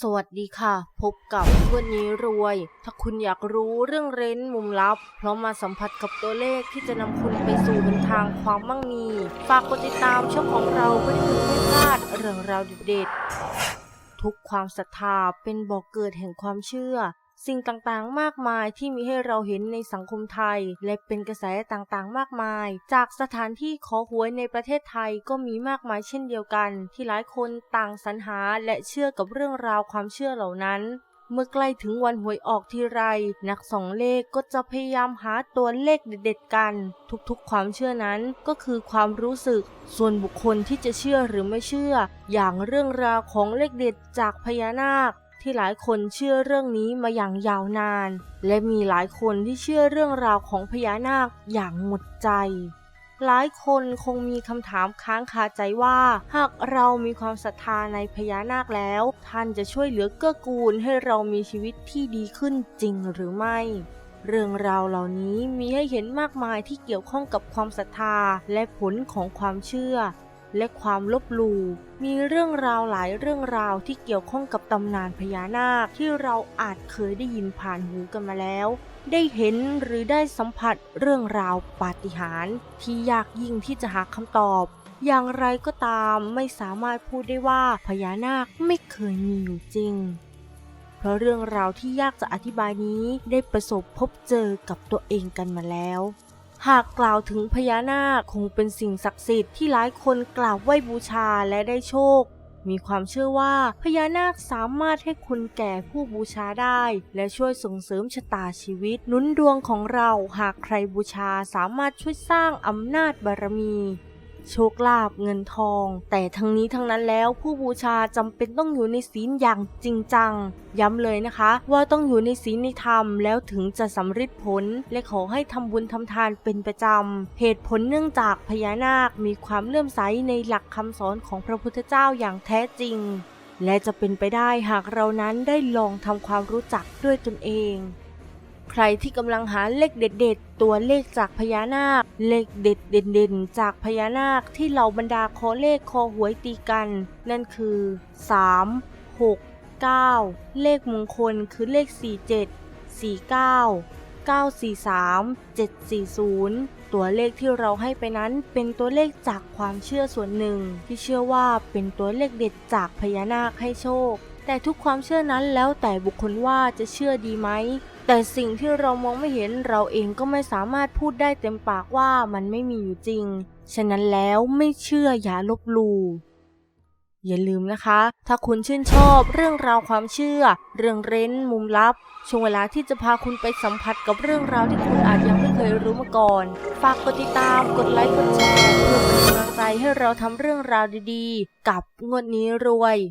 สวัสดีค่ะ พบกับวันนี้รวย ถ้าคุณอยากรู้เรื่องเร้นมุมลับ เพราะมาสัมผัสกับตัวเลขที่จะนำคุณไปสู่หนทางความมั่งมี ฝากกดติดตามช่องของเราเพื่อที่คุณไม่พลาดเรื่องราวเด็ดๆทุกความศรัทธาเป็นบ่อกเกิดแห่งความเชื่อ สิ่งต่างๆ มากมายที่มีให้เราเห็นในสังคมไทย และเป็นกระแสต่างๆ มากมาย จากสถานที่ขอหวยในประเทศไทยก็มีมากมายเช่นเดียวกัน ที่หลายคนต่างสรรหาและเชื่อกับเรื่องราวความเชื่อเหล่านั้นเมื่อใกล้ถึงวันหวยออกทีไร นักสองเลขก็จะพยายามหาตัวเลขเด็ดๆกัน ทุกๆความเชื่อนั้นก็คือความรู้สึก ส่วนบุคคลที่จะเชื่อหรือไม่เชื่อ อย่างเรื่องราวของเลขเด็ดจากพญานาค ที่หลายคนเชื่อเรื่องนี้มาอย่างยาวนาน และมีหลายคนที่เชื่อเรื่องราวของพญานาคอย่างหมดใจ หลายคนคงมีคำถามค้างคาใจว่า หากเรามีความศรัทธาในพญานาคแล้ว ท่านจะช่วยเหลือเกื้อกูลให้เรามีชีวิตที่ดีขึ้นจริงหรือไม่เรื่องราวเหล่านี้มีให้เห็นมากมายที่เกี่ยวข้องกับความศรัทธาและผลของความเชื่อ และความลบหลู่มีเรื่องราวหลายเรื่องราวที่เกี่ยวข้องกับตำนานพญานาคที่เราอาจเคยได้ยินผ่านหูกันมาแล้ว ได้เห็นหรือได้สัมผัสเรื่องราวปาฏิหาริย์ที่ยากยิ่งที่จะหาคำตอบ อย่างไรก็ตามไม่สามารถพูดได้ว่าพญานาคไม่เคยมีอยู่จริง เพราะเรื่องราวที่ยากจะอธิบายนี้ได้ประสบพบเจอกับตัวเองกันมาแล้ว หากกล่าวถึงพญานาคคงเป็นสิ่งศักดิ์สิทธิ์ที่หลายคนกราบไหว้บูชาและได้โชค มีความเชื่อว่าพญานาคสามารถให้คุณแก่ผู้บูชาได้ และช่วยส่งเสริมชะตาชีวิตนุนดวงของเราหากใครบูชาสามารถช่วยสร้างอำนาจบารมี โชคลาภเงินทอง แต่ทั้งนี้ทั้งนั้นแล้วผู้บูชาจำเป็นต้องอยู่ในศีลอย่างจริงจัง ย้ำเลยนะคะ ว่าต้องอยู่ในศีลในธรรมแล้วถึงจะสำเร็จผล และขอให้ทำบุญทำทานเป็นประจำเหตุผลเนื่องจากพญานาคมีความเลื่อมใสในหลักคำสอนของพระพุทธเจ้าอย่างแท้จริง และจะเป็นไปได้หากเรานั้นได้ลองทำความรู้จักด้วยตนเอง ใครที่กำลังหาเลขเด็ดๆ ตัวเลขจากพญานาค เลขเด็ดเด่นๆ จากพญานาคที่เหล่าบรรดาคอเลขคอหวยตีกัน นั่นคือ 3 6 9 เลขมงคลคือเลข 47 49 943 740 ตัวเลขที่เราให้ไปนั้นเป็นตัวเลขจากความเชื่อส่วนหนึ่ง ที่เชื่อว่าเป็นตัวเลขเด็ดจากพญานาคให้โชค แต่ทุกความเชื่อนั้นแล้วแต่บุคคลว่าจะเชื่อดีไหม แต่สิ่งที่เรามองไม่เห็นเราเองก็ไม่สามารถพูดได้เต็มปากว่ามันไม่มีอยู่จริง ฉะนั้นแล้วไม่เชื่ออย่าลบลู่อย่าลืมนะคะ ถ้าคุณชื่นชอบเรื่องราวความเชื่อ เรื่องเร้น มุมลับ ช่วงเวลาที่จะพาคุณไปสัมผัสกับเรื่องราวที่คุณอาจยังไม่เคยรู้มาก่อน ฝากกดติดตาม กดไลค์ กดแชร์เพื่อเป็นกำลังใจให้เราทำเรื่องราวดีๆ กับงวดนี้รวย